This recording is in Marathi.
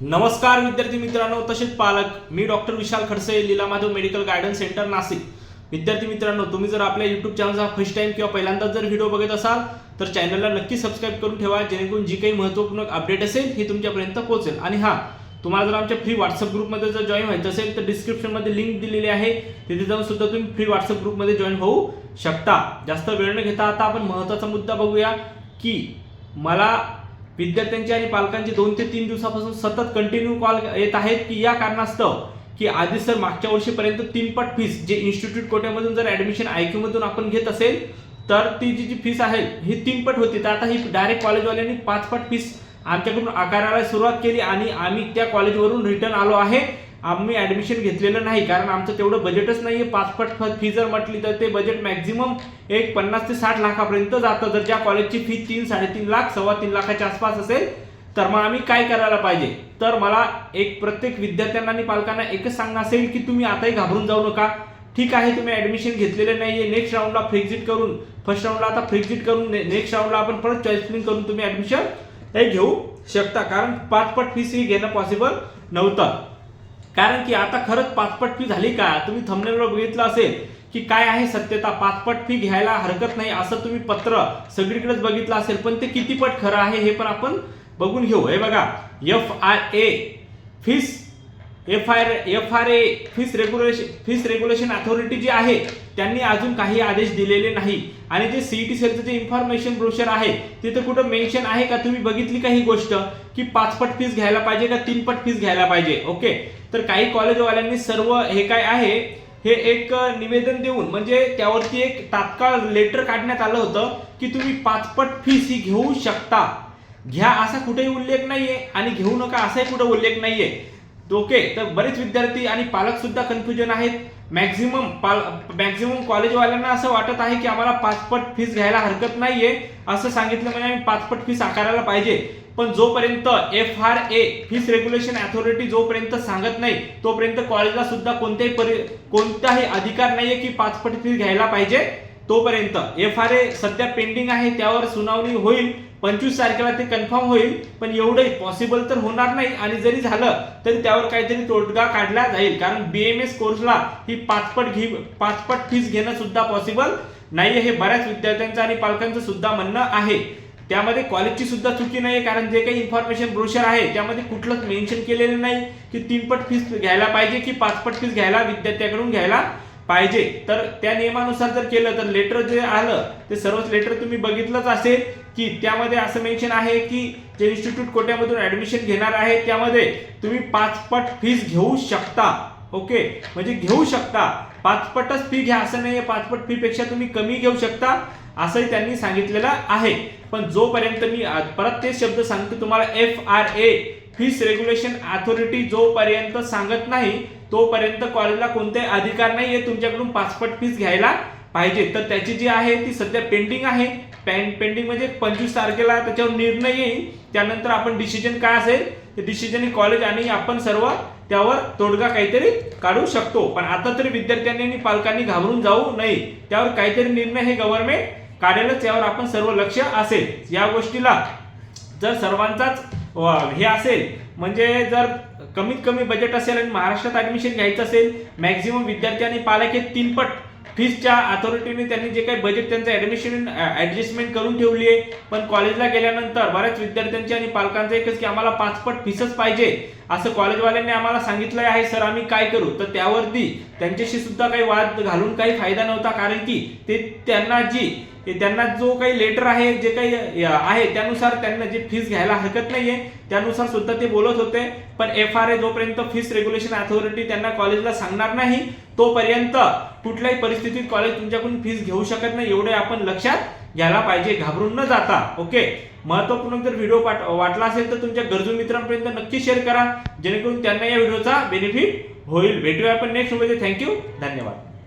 नमस्कार विद्यार्थी मित्रांनो तसेच पालक मी doctor Vishal Khadse Leelamadhav medical guidance centre Nashik. विद्यार्थी मित्रांनो तुम्ही जर आपल्या युट्यूब चॅनलचा फर्स्ट टाइम किंवा पहिल्यांदाच जर व्हिडिओ बघत असाल तर चॅनलला नक्की सबस्क्राईब करून ठेवा जेणेकरून जी काही महत्त्वपूर्ण अपडेट असेल ही तुमच्यापर्यंत पोहोचेल. आणि हा तुम्हाला जर आमच्या फ्री व्हॉट्सअप ग्रुपमध्ये जर जॉईन व्हायचं असेल तर डिस्क्रिप्शनमध्ये लिंक दिलेली आहे. तिथे जाऊन सुद्धा तुम्ही फ्री व्हॉट्सअप ग्रुपमध्ये जॉईन होऊ शकता. जास्त वेळ न घेता आता आपण महत्त्वाचा मुद्दा बघूया की मला विद्यार्थ्यांची आणि पालकांची दोन ते तीन दिवसापासून सतत कंटिन्यू कॉल येत आहेत की या कारणास्तव की आधी सर मागच्या वर्षीपर्यंत तीनपट फीस जे इन्स्टिट्यूट कोट्यामधून जर ऍडमिशन आयक्यूमधून आपण घेत असेल तर ती जी जी फीस आहे ही तीनपट होती. तर आता ही डायरेक्ट कॉलेजवाल्यांनी पाचपट फीस आमच्याकडून आकारायला सुरुवात केली आणि आम्ही त्या कॉलेजवरून रिटर्न आलो आहे. आम्ही ऍडमिशन घेतलेलं नाही कारण आमचं तेवढं बजेटच नाही आहे पाचपट फी जर म्हटली तर ते बजेट मॅक्झिमम एक पन्नास ते साठ लाखापर्यंत जातं. जर ज्या कॉलेजची फी तीन साडेतीन लाख सव्वा तीन लाखाच्या आसपास असेल तर मग आम्ही काय करायला पाहिजे? तर मला एक प्रत्येक विद्यार्थ्यांना आणि पालकांना एकच सांगणं असेल की तुम्ही आताही घाबरून जाऊ नका. ठीक आहे तुम्ही ऍडमिशन नाही आहे नेक्स्ट राऊंडला फ्रेक्झिट करून फर्स्ट राऊंडला आता फ्रेक्झिट करून नेक्स्ट राऊंडला आपण परत चॉईस करून तुम्ही ऍडमिशन हे घेऊ शकता. कारण पाचपट फीस ही घेणं पॉसिबल नव्हतं. कारण की आता खरंच पाचपट फी झाली का? तुम्ही थंबनेलवर बघितलं असेल की काय आहे सत्यता? पाचपट फी घ्यायला हरकत नाही असं तुम्ही पत्र सगळीकडेच बघितलं असेल पण ते किती पट खरं आहे हे पण आपण बघून घेऊ. हे बघा F I A fees F R F R A fees regulation fees regulation authority जी आहे त्यांनी अजून काही आदेश दिलेले नाही. आणि जे सीईटी सेलचं जे इन्फॉर्मेशन ब्रोशर आहे तिथं कुठं मेन्शन आहे का? तुम्ही बघितली का ही गोष्ट? की पाचपट फीस घ्यायला पाहिजे का तीनपट फीस घ्यायला पाहिजे? ओके तर काही कॉलेजवाल्यांनी सर्व हे काय आहे हे एक निवेदन देऊन म्हणजे त्यावरती एक तात्काळ लेटर काढण्यात आलं होतं की तुम्ही पाचपट फीस ही घेऊ शकता. घ्या असा कुठेही उल्लेख नाहीये आणि घेऊ नका असाही कुठं उल्लेख नाहीये. ओके तर बरेच विद्यार्थी आणि पालक सुद्धा कन्फ्युजन आहेत. मॅक्झिमम पाल मॅक्झिमम कॉलेजवाल्यांना असं वाटत आहे की आम्हाला पाचपट फीस घ्यायला हरकत नाहीये असं सांगितलं म्हणजे आम्ही पाचपट फीस आकारायला पाहिजे. पण जोपर्यंत F R A fees regulation authority जोपर्यंत सांगत नाही तोपर्यंत कॉलेजला सुद्धा कोणत्याही परि कोणताही अधिकार नाहीये की पाचपट फीस घ्यायला पाहिजे. तोपर्यंत एफ आर ए सध्या पेंडिंग आहे त्यावर सुनावणी होईल. पंचवीस तारखेला ते कन्फर्म होईल पण एवढंही पॉसिबल तर होणार नाही. आणि जरी झालं तरी त्यावर काहीतरी तोडगा काढला जाईल. कारण बीएमएस कोर्सला ही पाचपट घे पाचपट फीस घेणं सुद्धा पॉसिबल नाही हे बऱ्याच विद्यार्थ्यांचं आणि पालकांचं सुद्धा म्हणणं आहे. त्यामध्ये कॉलेजची सुद्धा चुकी नाही कारण जे काही इन्फॉर्मेशन ब्रोशर आहे त्यामध्ये कुठलंच मेन्शन केलेलं नाही की तीनपट फीस घ्यायला पाहिजे की पाचपट फीस घ्यायला विद्यार्थ्याकडून घ्यायला पाहिजे. तर त्या नियमानुसार जर केलं तर लेटर जे आलं ते सर्वच लेटर तुम्ही बघितलंच असेल की त्यामध्ये असं मेन्शन आहे की जे इन्स्टिट्यूट कोट्यामधून ऍडमिशन घेणार आहे त्यामध्ये तुम्ही पाचपट फीस घेऊ शकता. ओके म्हणजे घेऊ शकता. पाचपटच फी घ्या असं नाही पाचपट फीपेक्षा तुम्ही कमी घेऊ शकता असंही त्यांनी सांगितलेलं आहे. पण जोपर्यंत मी परत तेच शब्द सांगतो तुम्हाला F R A fees regulation authority जोपर्यंत सांगत नाही तोपर्यंत कॉलेजला कोणते अधिकार नाही आहे तुमच्याकडून पासपोर्ट फीस घ्यायला पाहिजे. तर त्याची जी आहे ती सध्या पेंडिंग आहे. पेंडिंग म्हणजे पंचवीस तारखेला त्याच्यावर निर्णय येईल. त्यानंतर आपण डिसिजन काय असेल ते डिसिजन कॉलेज आणि आपण सर्व त्यावर तोडगा काहीतरी काढू शकतो. पण आता तरी विद्यार्थ्यांनी आणि पालकांनी घाबरून जाऊ नये. त्यावर काहीतरी निर्णय हे गव्हर्नमेंट काढेलच यावर आपण सर्व लक्ष असेल. या गोष्टीला जर सर्वांचाच हे असेल. म्हणजे जर कमीत कमी बजेट असेल आणि महाराष्ट्रात ऍडमिशन घ्यायचं असेल मॅक्झिमम विद्यार्थी आणि पालक हे तीनपट फीसच्या अथॉरिटीने त्यांनी जे काही बजेट त्यांचं ऍडमिशन ऍडजस्टमेंट करून ठेवली आहे. पण कॉलेजला गेल्यानंतर बऱ्याच विद्यार्थ्यांची आणि पालकांचं एकच की आम्हाला पाचपट फीसच पाहिजे. असं कॉलेजवाल्यांनी आम्हाला सांगितलं आहे सर आम्ही काय करू? तर त्यावरती त्यांच्याशी सुद्धा काही वाद घालून काही फायदा नव्हता. कारण की ते त्यांना जी की त्यांना जो काही लेटर आहे जे काही आहे त्यानुसार त्यांना जे फीस घ्यायला हरकत नाहीये. त्यानुसार सुद्धा ते बोलत होते. पण एफ आर ए जोपर्यंत फीस रेग्युलेशन अथॉरिटी त्यांना कॉलेजला सांगणार नाही तोपर्यंत कुठल्याही परिस्थितीत कॉलेज तुमच्याकडून फीस घेऊ शकत नाही एवढे आपण लक्षात घ्यायला पाहिजे घाबरून न जाता. ओके महत्त्वपूर्ण जर व्हिडिओ वाटला असेल तर तुमच्या गरजू मित्रांपर्यंत नक्की शेअर करा. जेणेकरून त्यांना या व्हिडिओचा बेनिफिट होईल. भेटूया आपण नेक्स्टमध्ये. थँक्यू धन्यवाद.